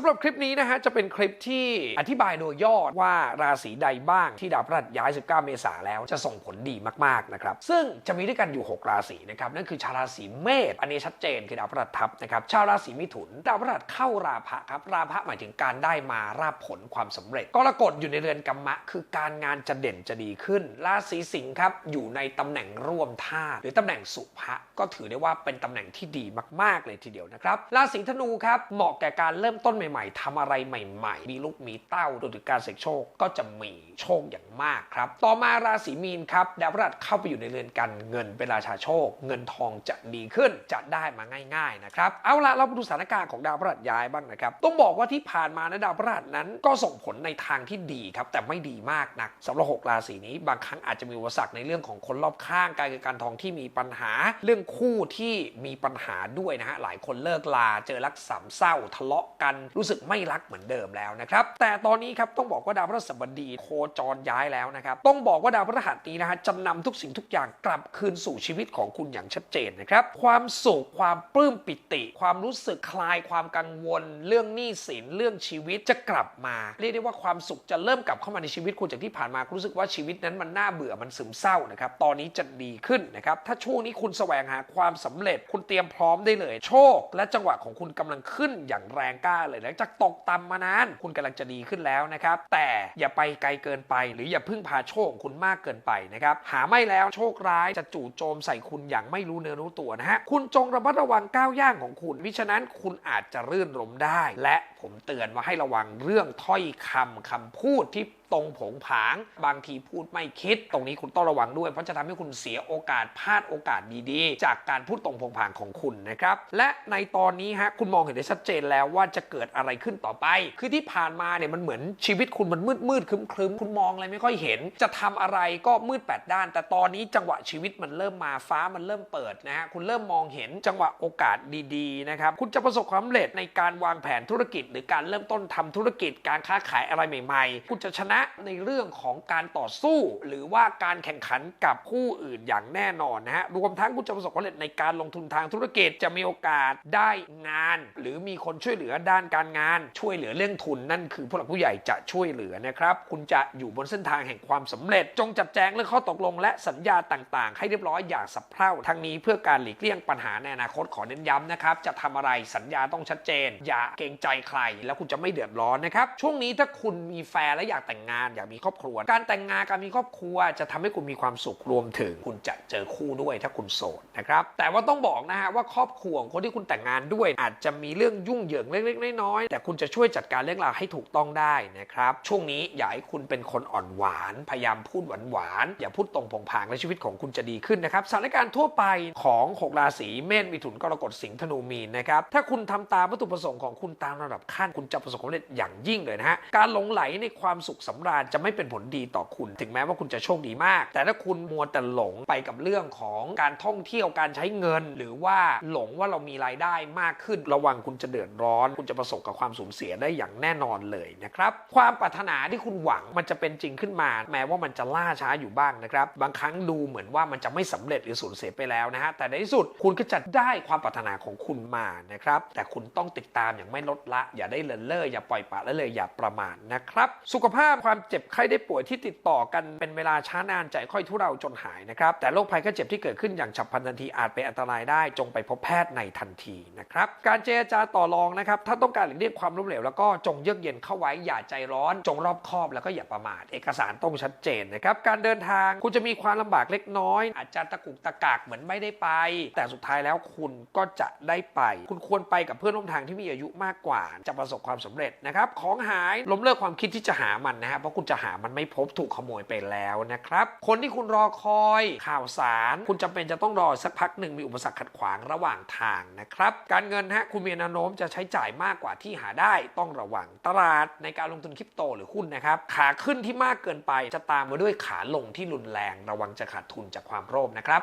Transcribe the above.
สำหรับคลิปนี้นะฮะจะเป็นคลิปที่อธิบายโดยย่อว่าราศีใดบ้างที่ดาวพฤหัสย้าย 19 เมษายนแล้วจะส่งผลดีมากๆนะครับซึ่งจะมีด้วยกันอยู่ 6 ราศีนะครับนั่นคือชาวราศีเมษอันนี้ชัดเจนคือดาวพฤหัสทับนะครับชาวราศีมิถุนดาวพฤหัสเข้าราพะครับราพะหมายถึงการได้มาราบผลความสำเร็จกรกฎอยู่ในเรือนกัมมะ คือการงานจะเด่นจะดีขึ้น ราศีสิงห์ครับอยู่ในตำแหน่งร่วมธาหรือตำแหน่งสุภะก็ถือได้ว่าเป็นตำแหน่งที่ดีมาก ๆ เลยทีเดียวนะครับราศีธนูครับเหมาะแก่การเริ่มต้นใหม่ๆทำอะไรใหม่ ๆ มีลูกมีเต้ารวมถึงการเสี่ยงโชคก็จะมีโชคอย่างมากครับ ต่อมาราศีมีนครับดาวพฤหัสเข้าไปอยู่ในเรือนการเงินเป็นราชาโชค เงินทองจะดีขึ้นจะได้มาง่าย ๆนะครับ เอาละเรามาดูสถานการณ์ของดาวพฤหัสย้ายบ้างนะครับ ต้องบอกว่าที่ผ่านมานะดาวพฤหัสนั้นก็ส่งผลในทางที่ดีครับแต่ไม่ดีมากนักสำหรับหกราศีนี้ บางครั้งอาจจะมีอุปสรรคในเรื่องของคนรอบข้างการเงินการทองที่มีปัญหา เรื่องคู่ที่มีปัญหาด้วยนะฮะหลายคนเลิกลาเจอรักสามเศร้าทะเลาะกันรู้สึกไม่รักเหมือนเดิมแล้วนะครับ แต่ตอนนี้ครับต้องบอกว่าดาวพฤหัสบดีโคจรย้ายแล้วนะครับ ต้องบอกว่าดาวพฤหัสนี้นะฮะจะนำทุกสิ่งทุกอย่างกลับคืนสู่ชีวิตของคุณอย่างชัดเจนนะครับ ความสุขความปลื้มปิติ ความรู้สึกคลายความกังวล เรื่องหนี้สินเรื่องชีวิตจะกลับมา เรียกได้ว่าความสุขจะเริ่มกลับเข้ามาในชีวิตคุณจากที่ผ่านมาคุณรู้สึกว่าชีวิตนั้นมันน่าเบื่อมันซึมเศร้านะครับตอนนี้จะดีขึ้นนะครับถ้าช่วงนี้คุณแสวงหาความสำเร็จคุณเตรียมพร้อมได้เลย โชค และจังหวะของคุณกำลังขึ้นอย่างแรงกล้าเลยหลังจากตกต่ำมานาน คุณกำลังจะดีขึ้นแล้วนะครับ แต่อย่าไปไกลเกินไป หรืออย่าพึ่งพาโชคคุณมากเกินไปนะครับ หาไม่แล้วโชคร้ายจะจู่โจมใส่คุณอย่างไม่รู้เนื้อรู้ตัวนะฮะ คุณจงระมัดระวังก้าวย่างของคุณวิฉะนั้นคุณอาจจะรื่นรมได้ และผมเตือนว่าให้ระวังเรื่องถ้อยคำคำพูดที่ ตรงผงผาง บางทีพูดไม่คิด ตรงนี้คุณต้องระวังด้วย เพราะจะทำให้คุณเสียโอกาสพลาดโอกาสดีๆ จากการพูดตรงผงผางของคุณนะครับ และในตอนนี้ฮะคุณมองเห็นได้ชัดเจนแล้วว่าจะเกิดอะไรขึ้นต่อไป คือที่ผ่านมาเนี่ยมันเหมือนชีวิตคุณมันมืดมืดครึมครึมคุณมองอะไรไม่ค่อยเห็น จะทำอะไรก็มืดแปดด้าน แต่ตอนนี้จังหวะชีวิตมันเริ่มมาฟ้ามันเริ่มเปิดนะฮะคุณเริ่มมองเห็นจังหวะโอกาสดีๆนะครับคุณจะประสบความสำเร็จในการวางแผนธุรกิจ หรือการเริ่มต้นทำธุรกิจการค้าขายอะไรใหม่ ๆ คุณจะชนะในเรื่องของการต่อสู้ หรือว่าการแข่งขันกับผู้อื่นอย่างแน่นอนนะฮะรวมทั้งคุณจะประสบความสำเร็จในการลงทุนทางธุรกิจจะมีโอกาสได้งาน หรือมีคนช่วยเหลือด้านการงาน ช่วยเหลือเรื่องทุนนั่นคือผู้หลักผู้ใหญ่จะช่วยเหลือนะครับ คุณจะอยู่บนเส้นทางแห่งความสำเร็จ จงจัดแจงเรื่องข้อตกลง และสัญญาต่างๆ ให้เรียบร้อยอย่างสับเพร่าทั้งนี้เพื่อการหลีกเลี่ยงปัญหาในอนาคตขอเน้นย้ำนะครับจะทำอะไรสัญญาต้องชัดเจน อย่าเกรงใจใคร แล้วคุณจะไม่เดือดร้อนนะครับช่วงนี้ถ้าคุณมีแฟนและอยากแต่งงานอยากมีครอบครัว การแต่งงานการมีครอบครัว จะทำให้คุณมีความสุขรวมถึง คุณจะเจอคู่ด้วยถ้าคุณโสดนะครับแต่ว่าต้องบอกนะฮะว่าครอบครัวของคนที่คุณแต่งงานด้วย อาจจะมีเรื่องยุ่งเหยิงเล็กๆน้อยๆแต่คุณจะช่วยจัดการเรื่องราวให้ถูกต้องได้นะครับช่วงนี้อย่าให้คุณเป็นคนอ่อนหวาน พยายามพูดหวานๆอย่าพูดตรงผงผางและชีวิตของคุณจะดีขึ้นนะครับสถานการณ์ทั่วไปของ6ราศีเมษมิถุนกรกฎสิงห์ธนูมีนนะครับถ้าคุณทำตามวัตถุประสงค์ของคุณตามระดับขั้นคุณจะประสบความสำเร็จอย่างยิ่งเลยนะฮะการหลงไหลในความสุขสำราญจะไม่เป็นผลดีต่อคุณ ถึงแม้ว่าคุณจะโชคดีมาก แต่ถ้าคุณมัวแต่หลงไปกับเรื่องของการท่องเที่ยวการใช้เงิน หรือว่าหลงว่าเรามีรายได้มากขึ้น ระวังคุณจะเดือดร้อน คุณจะประสบกับความสูญเสียได้อย่างแน่นอนเลยนะครับ ความปรารถนาที่คุณหวังมันจะเป็นจริงขึ้นมา แม้ว่ามันจะล่าช้าอยู่บ้างนะครับ บางครั้งดูเหมือนว่ามันจะไม่สำเร็จหรือสูญเสียไปแล้วนะฮะ แต่ในที่สุดคุณก็จะได้ความปรารถนาของคุณมานะครับ แต่คุณต้องติดตามอย่างไม่ลดละ อย่าได้เลินเล่อ อย่าปล่อยปละละเลย อย่าประมาทนะครับ สุขภาพความเจ็บไข้ได้ป่วยที่ติดต่อกันเป็นเวลาช้านานใจค่อยทุเราจนหายนะครับ แต่โรคภัยไข้เจ็บที่เกิดขึ้นอย่างฉับพลันทันทีอาจเป็นอันตรายได้จงไปพบแพทย์ในทันทีนะครับ การเจรจาต่อรองนะครับ ถ้าต้องการหลีกเลี่ยงความล้มเหลวแล้วก็จงเยือกเย็นเข้าไว้อย่าใจร้อน จงรอบคอบแล้วก็อย่าประมาท เอกสารต้องชัดเจนนะครับ การเดินทางคุณจะมีความลำบากเล็กน้อย อาจจะตะกุกตะกากเหมือนไม่ได้ไป แต่สุดท้ายแล้วคุณก็จะได้ไป คุณควรไปกับเพื่อนร่วมทางที่มีอายุมากกว่า จะประสบความสำเร็จนะครับ ของหายล้มเลิกความคิดที่จะหามันนะฮะเพราะคุณจะหามันไม่พบถูกขโมยไปแล้วนะครับ คนที่คุณรอคอยข่าวสาร คุณจำเป็นจะต้องรอสักพักหนึ่งมีอุปสรรคขัดขวางระหว่างทางนะครับ การเงินฮะคุณมีแนวโน้มจะใช้จ่ายมากกว่าที่หาได้ต้องระวังตลาดในการลงทุนคริปโตหรือหุ้นนะครับขาขึ้นที่มากเกินไปจะตามมาด้วยขาลงที่รุนแรง ระวังจะขาดทุนจากความโลภนะครับ